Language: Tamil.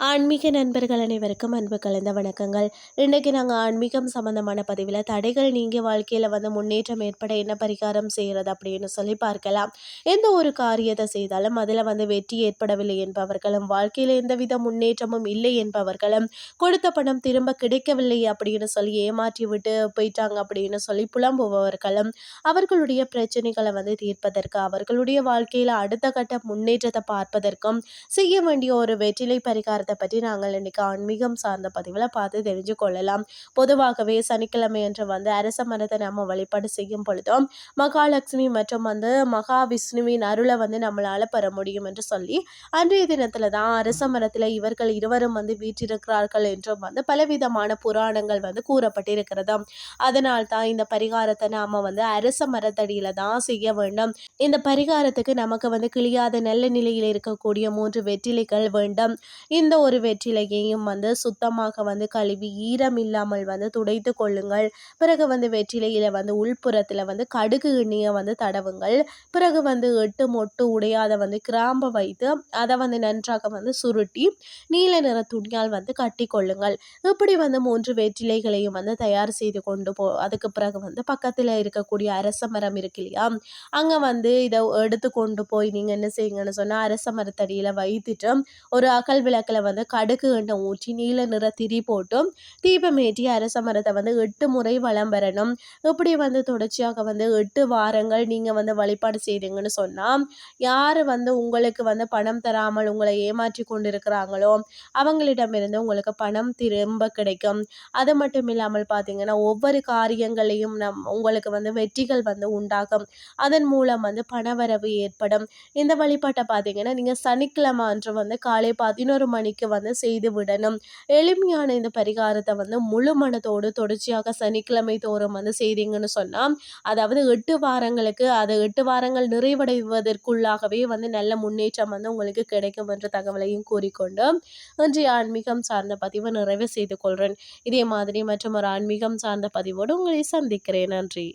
ஆன்மீக நண்பர்கள் அனைவருக்கும் அன்பு கலந்த வணக்கங்கள். இன்றைக்கி நாங்கள் ஆன்மீகம் சம்மந்தமான பதிவில் தடைகள் நீங்கி வாழ்க்கையில் வந்து முன்னேற்றம் ஏற்பட என்ன பரிகாரம் செய்கிறது அப்படின்னு சொல்லி பார்க்கலாம். எந்த ஒரு காரியத்தை செய்தாலும் அதில் வந்து வெற்றி ஏற்படவில்லை என்பவர்களும் வாழ்க்கையில் எந்தவித முன்னேற்றமும் இல்லை என்பவர்களும் கொடுத்த பணம் திரும்ப கிடைக்கவில்லை அப்படின்னு சொல்லி ஏமாற்றி விட்டு போயிட்டாங்க அப்படின்னு சொல்லி புலம்புபவர்களும் அவர்களுடைய பிரச்சனைகளை வந்து தீர்ப்பதற்கு அவர்களுடைய வாழ்க்கையில் அடுத்த கட்ட முன்னேற்றத்தை பார்ப்பதற்கும் செய்ய வேண்டிய ஒரு வெற்றிலை பரிகாரத்தை அதை பற்றி நாங்கள் இன்றைக்கு ஆன்மீகம் சார்ந்த பதிவில் பார்த்து தெரிஞ்சு கொள்ளலாம். பொதுவாகவே சனிக்கிழமை என்று வந்து அரச மரத்தை நம்ம வழிபாடு செய்யும் பொழுதும் மகாலட்சுமி மற்றும் வந்து மகாவிஷ்ணுவின் அருளை வந்து நம்மளால் பெற முடியும் என்று சொல்லி அன்றைய தினத்தில் தான் அரச மரத்தில் இவர்கள் இருவரும் வந்து வீற்றிருக்கிறார்கள் என்றும் வந்து பலவிதமான புராணங்கள் வந்து கூறப்பட்டிருக்கிறது அதனால் தான் இந்த பரிகாரத்தை நாம் வந்து அரச மரத்தடியில் தான் செய்ய வேண்டும். இந்த பரிகாரத்துக்கு நமக்கு வந்து கிளியாத நல்ல நிலையில் இருக்கக்கூடிய மூன்று வெற்றிலைகள் வேண்டும். இந்த ஒரு வெற்றிலையையும் வந்து சுத்தமாக வந்து கழுவி ஈரம் இல்லாமல் வந்து துடைத்து கொள்ளுங்கள். பிறகு வந்து வெற்றிலையில் வந்து உள்புறத்தில் வந்து கடுகு எண்ணெயை வந்து தடவுங்கள். பிறகு வந்து எட்டு மொட்டு உடையாத வந்து கிராம்பை வைத்து அதை வந்து நன்றாக வந்து சுருட்டி நீல நிற துணியால் வந்து கட்டி கொள்ளுங்கள். இப்படி வந்து மூன்று வெற்றிலைகளையும் வந்து தயார் செய்து கொண்டு போ அதுக்கு பிறகு வந்து பக்கத்தில் இருக்கக்கூடிய அரச மரம் இருக்கு இல்லையா? அங்கே வந்து இதை எடுத்து கொண்டு போய் நீங்கள் என்ன செய்யுங்கன்னு சொன்னால் அரச மரத்தடியில் வைத்துட்டு ஒரு அகல் விளக்கில் வந்து கடுகு எண்ணெய் ஊற்றி நீல நிற திரி போட்டு தீபமேற்றி அரச மரத்தை வந்து எட்டு முறை வளம் பெறணும் இப்படி வந்து தொடர்ச்சியாக வந்து எட்டு வாரங்கள் நீங்கள் வந்து வழிபாடு செய்தீங்கன்னு சொன்னால் யார் வந்து உங்களுக்கு வந்து பணம் தராமல் உங்களை ஏமாற்றி கொண்டு இருக்கிறாங்களோ அவங்களிடமிருந்து உங்களுக்கு பணம் திரும்ப கிடைக்கும். அது மட்டும் இல்லாமல் பார்த்தீங்கன்னா ஒவ்வொரு காரியங்களையும் நம் உங்களுக்கு வந்து வெற்றிகள் வந்து உண்டாகும். அதன் மூலம் வந்து பணவரவு ஏற்படும். இந்த வழிபாட்டை பார்த்தீங்கன்னா நீங்கள் சனிக்கிழமை அன்று வந்து காலை பதினோரு மணிக்கு மணிக்கு வந்து செய்து விடணும். எளிமையான இந்த பரிகாரத்தை வந்து முழு மனத்தோடு தொடர்ச்சியாக சனிக்கிழமை தோறும் வந்து செய்தீங்கன்னு சொன்னால் அதாவது எட்டு வாரங்களுக்கு அது எட்டு வாரங்கள் நிறைவடைவதற்குள்ளாகவே வந்து நல்ல முன்னேற்றம் வந்து உங்களுக்கு கிடைக்கும் என்ற தகவலையும் கூறிக்கொண்டு இன்றைய ஆன்மீகம் சார்ந்த பதிவை நிறைவு செய்து கொள்கிறேன் இதே மாதிரி மற்றும் ஒரு ஆன்மீகம் சார்ந்த பதிவோடு உங்களை சந்திக்கிறேன். நன்றி.